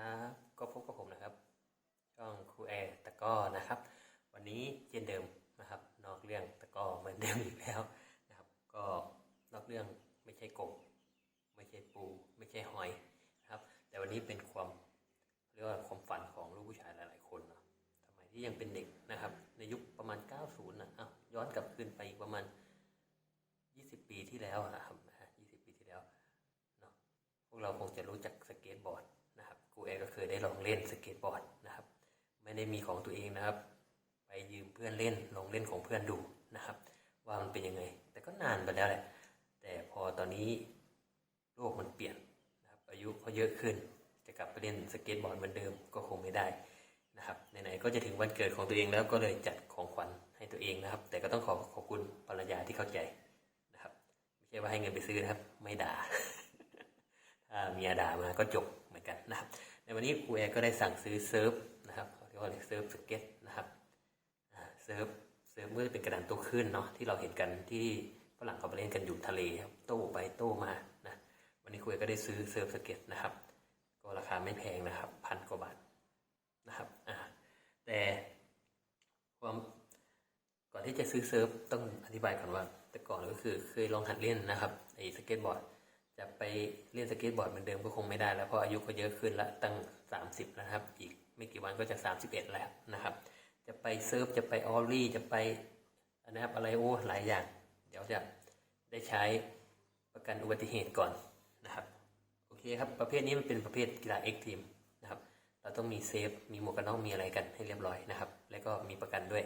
ครับก็พบกับผมนะครับ ช่องครูแอร์ตะก้อนะครับ วันนี้เช่นเดิมนะครับ นอกเรื่องตะก้อเหมือนเดิมอีกแล้วนะครับ ก็นอกเรื่องไม่ใช่กบไม่ใช่ปู ไม่ใช่หอยนะครับ แต่วันนี้เป็นความเรียกว่าความฝันของลูกผู้ชายหลาย ๆ คนเนาะสมัยที่ยังเป็นเด็กนะครับ ในยุคประมาณ 90นะอ้าวย้อนกลับคืนไปอีกประมาณ 20 ปีที่แล้วอะนะครับ20 ปีที่แล้วเนาะพวกเราคงจะรู้จักสเก็ตบอร์ด รับครูเอก็เคยได้ลองเล่นสเก็ตบอร์ดนะครับ ไม่ได้มีของตัวเองนะครับ ไปยืมเพื่อนเล่นลองเล่นของเพื่อนดูนะครับ ว่ามันเป็นยังไง แต่ก็นานไปแล้วแหละแต่พอตอนนี้โลกมันเปลี่ยนนะครับอายุเขาเยอะขึ้น จะกลับไปเล่นสเก็ตบอร์ดเหมือนเดิมก็คงไม่ได้นะครับไหนๆก็จะถึงวันเกิดของตัวเองแล้วก็เลยจัดของขวัญให้ตัวเองนะครับ แต่ก็ต้องขอขอบคุณภรรยาที่เข้าใจนะครับ ไม่ใช่ว่าให้เงินไปซื้อนะครับ ไม่ด่า ถ้าเมียด่ามาก็จบ วันนี้ครูแอร์ก็ได้สั่งซื้อเซิร์ฟนะครับเรียกว่าเซิร์ฟสเก็ตนะครับเซิร์ฟเซิร์ฟก็จะเป็นกระดานโต้คลื่นเนาะที่เราเห็นกันที่ฝรั่งเขาไปเล่นกันอยู่ทะเลครับโต้ไปโต้มานะวันนี้ครูแอร์ก็ได้ซื้อเซิร์ฟสเก็ตนะครับ ก็ราคาไม่แพงนะครับพันกว่าบาทนะครับอ่าแต่ความก่อนที่จะซื้อเซิร์ฟต้องอธิบายก่อนว่า แต่ก่อนก็คือเคยลองหัดเล่นนะครับไอ้สเก็ตบอร์ด จะไปเล่นสเก็ตบอร์ดเหมือนเดิมก็คงไม่ได้แล้วเพราะอายุก็เยอะขึ้นละตั้ง 30 แล้วครับ อีกไม่กี่วันก็จะ 31 แล้วนะครับ จะไปเซิร์ฟจะไปออลลี่จะไปนะครับอะไรโอ้หลายอย่าง เดี๋ยวจะได้ใช้ประกันอุบัติเหตุก่อนนะครับโอเคครับประเภทนี้มันเป็นประเภทกีฬาเอ็กทีมนะครับเราต้องมีเซฟมีหมวกกันน็อกมีอะไรกันให้เรียบร้อยนะครับ แล้วก็มีประกันด้วย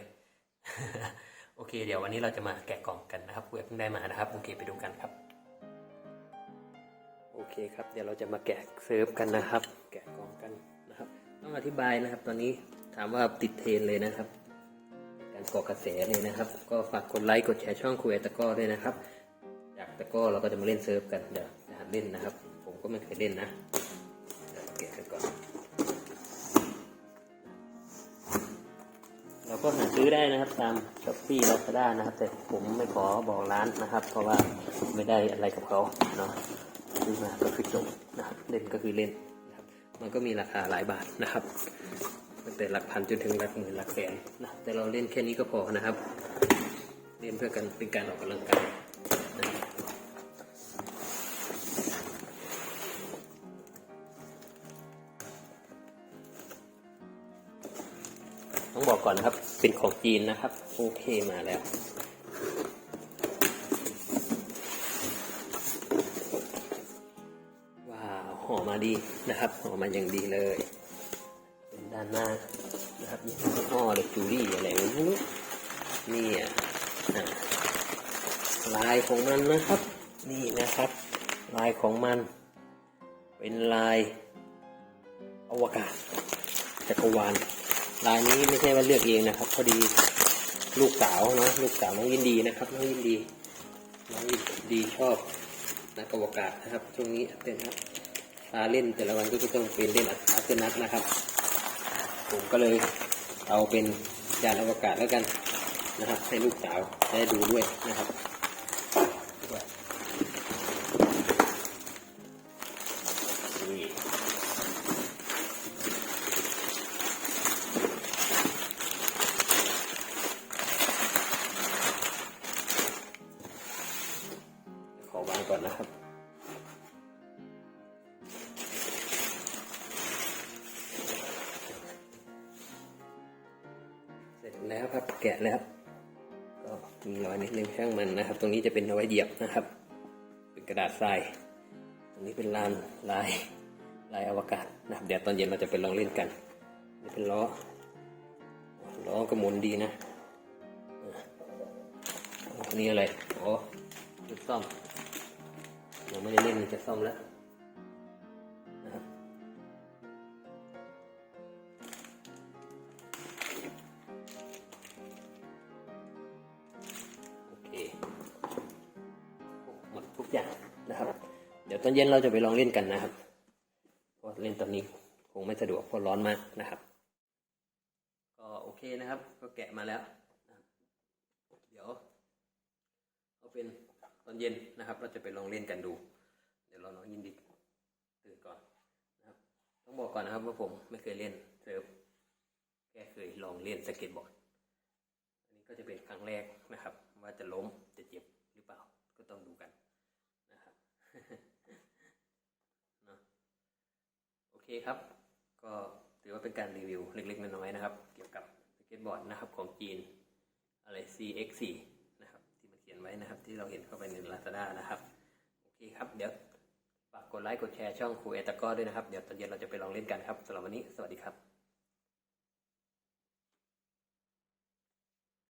โอเค เดี๋ยววันนี้เราจะมาแกะกล่องกันนะครับเพื่อเพิ่งได้มานะครับ โอเคไปดูกันครับ โอเคครับเดี๋ยวเราจะมาแกะเซิร์ฟกันนะครับ แกะกล่องกันนะครับ ต้องอธิบายนะครับ ตอนนี้ถามว่าติดเทรนเลยนะครับ การก่อกระแสเลยนะครับ ก็ฝากกดไลค์กดแชร์ช่องคุยตะก้อด้วยนะครับจากตะก้อเราก็จะมาเล่นเซิร์ฟกันเดี๋ยวจะหัดเล่นนะครับ ผมก็ไม่เคยเล่นนะเดี๋ยวแกะกันก่อน เราก็หาซื้อได้นะครับตามช้อปปี้ลาซาด้านะครับ แต่ผมไม่ขอบอกร้านนะครับ เพราะว่าไม่ได้อะไรกับเขาเนาะ ซื้อมาก็คือจบนะครับเล่นก็คือเล่นนะครับมันก็มีราคาหลายบาทนะครับตั้งแต่หลักพันจนถึงหลักหมื่นหลักแสนนะแต่เราเล่นแค่นี้ก็พอนะครับ เล่นเพื่อกันเป็นการออกกำลังกายต้องบอกก่อนนะครับเป็นของจีนนะครับ โอเคมาแล้ว ห่อมาดีนะครับห่อมาอย่างดีเลย เป็นด้านหน้านะครับยี่ห้อหรือจูรี่อะไรไม่รู้นี่อะลายของมันนะครับ นี่นะครับ ลายของมัน เป็นลายอวกาศจักรวาลลายนี้ไม่ใช่ว่าเลือกเองนะครับ พอดีลูกสาวเนาะลูกสาวน้องยินดีนะครับน้องยินดีน้องยินดีชอบนักอวกาศนะครับช่วงนี้เป็นครับาเล่นแต่ละวันก็จะต้องเป็นเล่นอัตนัทนะครับ ผมก็เลยเอาเป็นยานอวกาศแล้วกันนะครับ ให้ลูกสาวได้ดูด้วยนะครับ แล้วครับ แกะแล้วก็มีรอยนิดนึงช่างมันนะครับ ตรงนี้จะเป็นเอาไว้เหยียบนะครับ เป็นกระดาษทราย ตรงนี้เป็นลานลายลายอวกาศนะครับเดี๋ยวตอนเย็นเราจะไปลองเล่นกันนี่เป็นล้อล้อก็หมุนดีนะนี่อะไรอ๋อจุดซ่อมยังไม่ได้เล่นจะซ่อมแล้ว ดี๋ยวตอนเย็นเราจะไปลองเล่นกันนะครับเพราะเล่นตอนนี้คงไม่สะดวกเพราะร้อนมากนะครับ ก็โอเคนะครับ ก็แกะมาแล้วเดี๋ยวเอาเป็นตอนเย็นนะครับ เราจะไปลองเล่นกันดู เดี๋ยวเราน้องยินดีตื่นก่อนนะครับ ต้องบอกก่อนนะครับว่าผมไม่เคยเล่นเซิร์ฟแค่เคยลองเล่นสเก็ตบอร์ดอันนี้ก็จะเป็นครั้งแรกนะครับ ว่าจะล้มจะเจ็บหรือเปล่าก็ต้องดูกันนะครับ เนอะโอ เคครับ ก็ถือว่าเป็นการรีวิวเล็กๆน้อยๆนะครับ เกี่ยวกับสเก็ตบอร์ดนะครับของจีนอะไร CX4 นะครับ ที่มันเขียนไว้นะครับ ที่เราเห็นเข้าไปใน Lazada นะครับ โอเคครับ เดี๋ยวฝากกดไลค์กดแชร์ช่องครูเอตะก้อด้วยนะครับ เดี๋ยวตอนเย็นเราจะไปลองเล่นกันครับสำหรับวันนี้ สวัสดีครับ